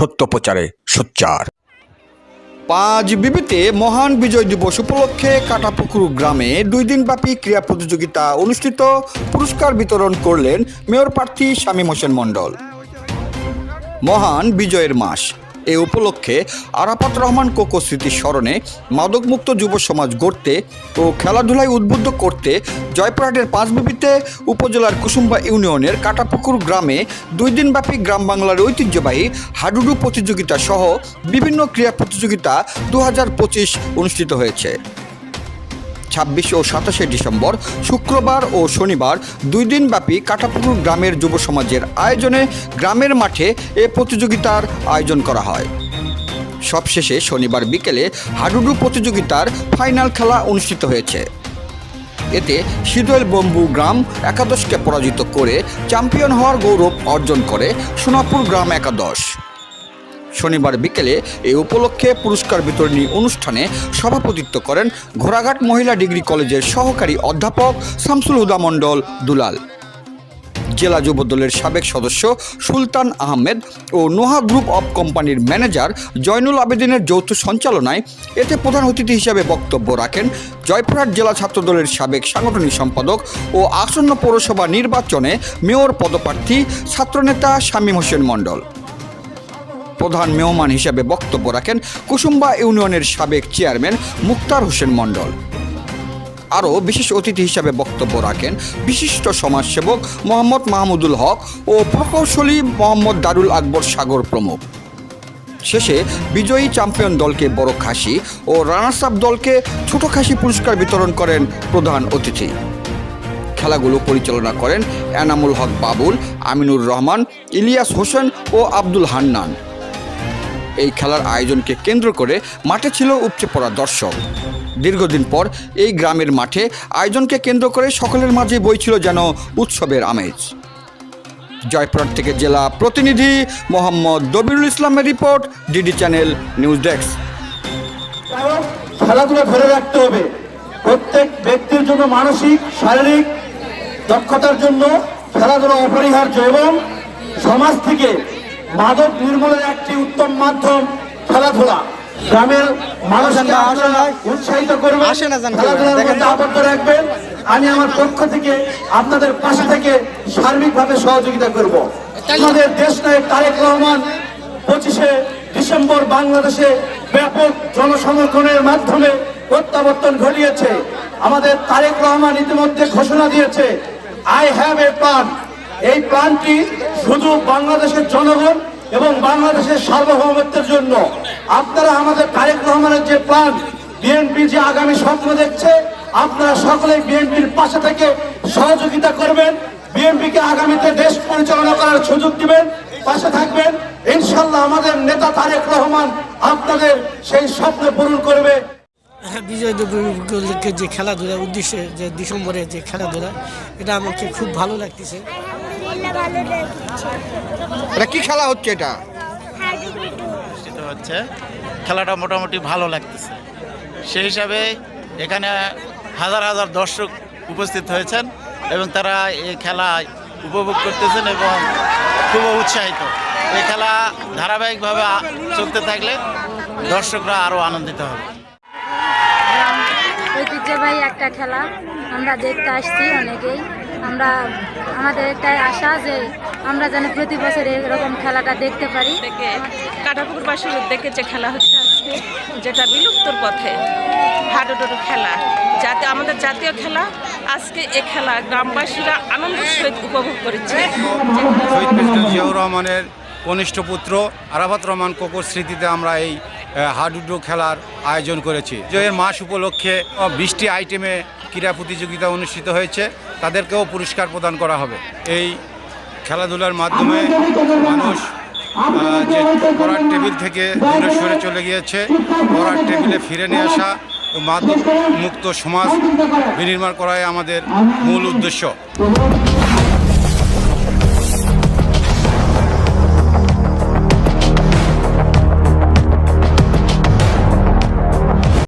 সত্য প্রচারে সোচ্চার। পাঁচ বিবিতে মহান বিজয় দিবস উপলক্ষে কাটাপুকুর গ্রামে দুই দিনব্যাপী ক্রীড়া প্রতিযোগিতা অনুষ্ঠিত, পুরস্কার বিতরণ করলেন মেয়র প্রার্থী শামীম হোসেন মণ্ডল। মহান বিজয়ের মাস। এ উপলক্ষে আরাফাত রহমান কোকো স্মৃতির স্মরণে মাদকমুক্ত যুব সমাজ গড়তে ও খেলাধুলায় উদ্বুদ্ধ করতে জয়পুরহাটের পাঁচবিবিতে উপজেলার কুসুম্বা ইউনিয়নের কাটাপুকুর গ্রামে দুই দিনব্যাপী গ্রাম বাংলার ঐতিহ্যবাহী হাডুডু প্রতিযোগিতা সহ বিভিন্ন ক্রীড়া প্রতিযোগিতা দু হাজার পঁচিশ অনুষ্ঠিত হয়েছে। ছাব্বিশ ও সাতাশে ডিসেম্বর, শুক্রবার ও শনিবার দুই দিনব্যাপী কাটাপুকুর গ্রামের যুব সমাজের আয়োজনে গ্রামের মাঠে এ প্রতিযোগিতার আয়োজন করা হয়। সবশেষে শনিবার বিকেলে হাডুডু প্রতিযোগিতার ফাইনাল খেলা অনুষ্ঠিত হয়েছে। এতে শীতল বম্বু গ্রাম একাদশকে পরাজিত করে চ্যাম্পিয়ন হওয়ার গৌরব অর্জন করে সোনাপুর গ্রাম একাদশ। শনিবার বিকেলে এই উপলক্ষে পুরস্কার বিতরণী অনুষ্ঠানে সভাপতিত্ব করেন ঘোড়াঘাট মহিলা ডিগ্রি কলেজের সহকারী অধ্যাপক শামসুল হুদা মণ্ডল দুলাল। জেলা যুবদলের সাবেক সদস্য সুলতান আহমেদ ও নোহা গ্রুপ অব কোম্পানির ম্যানেজার জয়নুল আবেদিনের যৌথ সঞ্চালনায় এতে প্রধান অতিথি হিসেবে বক্তব্য রাখেন জয়পুরহাট জেলা ছাত্রদলের সাবেক সাংগঠনিক সম্পাদক ও আসন্ন পৌরসভা নির্বাচনে মেয়র পদপ্রার্থী ছাত্রনেতা শামীম হোসেন মণ্ডল। প্রধান মেহমান হিসেবে বক্তব্য রাখেন কুসুম্বা ইউনিয়নের সাবেক চেয়ারম্যান মুক্তার হোসেন মণ্ডল। আরও বিশেষ অতিথি হিসাবে বক্তব্য রাখেন বিশিষ্ট সমাজসেবক মোহাম্মদ মাহমুদুল হক ও প্রকৌশলী মোহাম্মদ দারুল আকবর সাগর প্রমুখ। শেষে বিজয়ী চ্যাম্পিয়ন দলকে বড় খাসি ও রানার্স আপ দলকে ছোট খাসি পুরস্কার বিতরণ করেন প্রধান অতিথি। খেলাগুলো পরিচালনা করেন এনামুল হক বাবুল, আমিনুর রহমান, ইলিয়াস হোসেন ও আব্দুল হান্নান। এই খেলার আয়োজনকে কেন্দ্র করে মাঠে ছিল উপচে পড়া দর্শক। দীর্ঘদিন পর এই গ্রামের মাঠে আয়োজনকে কেন্দ্র করে সকলের মাঝে বইছিল যেন উৎসবের আমেজ। জয়পুরহাট থেকে জেলা প্রতিনিধি মোহাম্মদ দবিরুল ইসলামের report, DD channel news desk. খেলাধুলা ধরে রাখতে হবে। প্রত্যেক ব্যক্তির জন্য মানসিক, শারীরিক দক্ষতার জন্য খেলাধুলা অপরিহার্য এবং সমাজ থেকে মাদক নির্মূলের একটি উত্তম মাধ্যম খেলাধুলা। গ্রামের মানুষকে উৎসাহিত করবেন খেলাধুলার মধ্যে আবদ্ধ রাখবেন। আমি আমার পক্ষ থেকে আপনাদের পাশে থেকে সার্বিকভাবে সহযোগিতা করব। আমাদের দেশ নায়ক তারেক রহমান পঁচিশে ডিসেম্বর বাংলাদেশে ব্যাপক জনসমর্থনের মাধ্যমে প্রত্যাবর্তন ঘটিয়েছে। আমাদের তারেক রহমান ইতিমধ্যে ঘোষণা দিয়েছে আই হ্যাভ এ প্ল্যান এই প্ল্যানটি শুধু বাংলাদেশের জনগণ এবং বাংলাদেশের সার্বভৌমত্বের জন্য। আপনারা আমাদের তারেক রহমানের যে প্ল্যান বিএনপি যে আগামী স্বপ্ন দেখছে আপনারা সকলেই বিএনপির পাশে থেকে সহযোগিতা করবেন। বিএনপিকে আগামীতে দেশ পরিচালনা করার সুযোগ দিবেন পাশে থাকবেন। ইনশাল্লাহ আমাদের নেতা তারেক রহমান আপনাদের সেই স্বপ্ন পূরণ করবে। হ্যাঁ, বিজয় যে খেলাধুলার উদ্দেশ্যে যে ডিসেম্বরে যে খেলাধুলা এটা আমাকে খুব ভালো লাগতেছে। এটা কি খেলা হচ্ছে এটা? অনুষ্ঠিত হচ্ছে খেলাটা মোটামুটি ভালো লাগতেছে। সেই হিসাবে এখানে হাজার হাজার দর্শক উপস্থিত হয়েছেন এবং তারা এই খেলা উপভোগ করতেছেন এবং খুব উৎসাহিত। এই খেলা ধারাবাহিকভাবে চলতে থাকলে দর্শকরা আরও আনন্দিত হবে। ঐতিহ্যবাহী একটা খেলা। আমরা দেখতে আসছি অনেকেই। আমরা আমাদের একটাই আশা যে আমরা যেন প্রতি বছর এরকম খেলাটা দেখতে পারি। কাটাপুকুর পাশের উদ্যোগে যে খেলা হচ্ছে আজকে যেটা বিলুপ্তর পথে হাডুডুডু খেলা। যাতে আমাদের জাতীয় খেলা আজকে এ খেলা গ্রামবাসীরা আনন্দের সহিত উপভোগ করেছে। শহীদ জিয়াউর রহমানের কনিষ্ঠ পুত্র আরাফাত রহমান কোকোর স্মৃতিতে আমরা এই হাডুডু খেলার আয়োজন করেছি। জয়ের মাস উপলক্ষে বিশটি আইটেমে ক্রীড়া প্রতিযোগিতা অনুষ্ঠিত হয়েছে। তাদেরকেও পুরস্কার প্রদান করা হবে। এই খেলাধুলার মাধ্যমে মানুষ যে পড়ার টেবিল থেকে দূরে সরে চলে গিয়েছে, পড়ার টেবিলে ফিরে নিয়ে আসা মাদক মুক্ত সমাজ বিনির্মাণ করাই আমাদের মূল উদ্দেশ্য।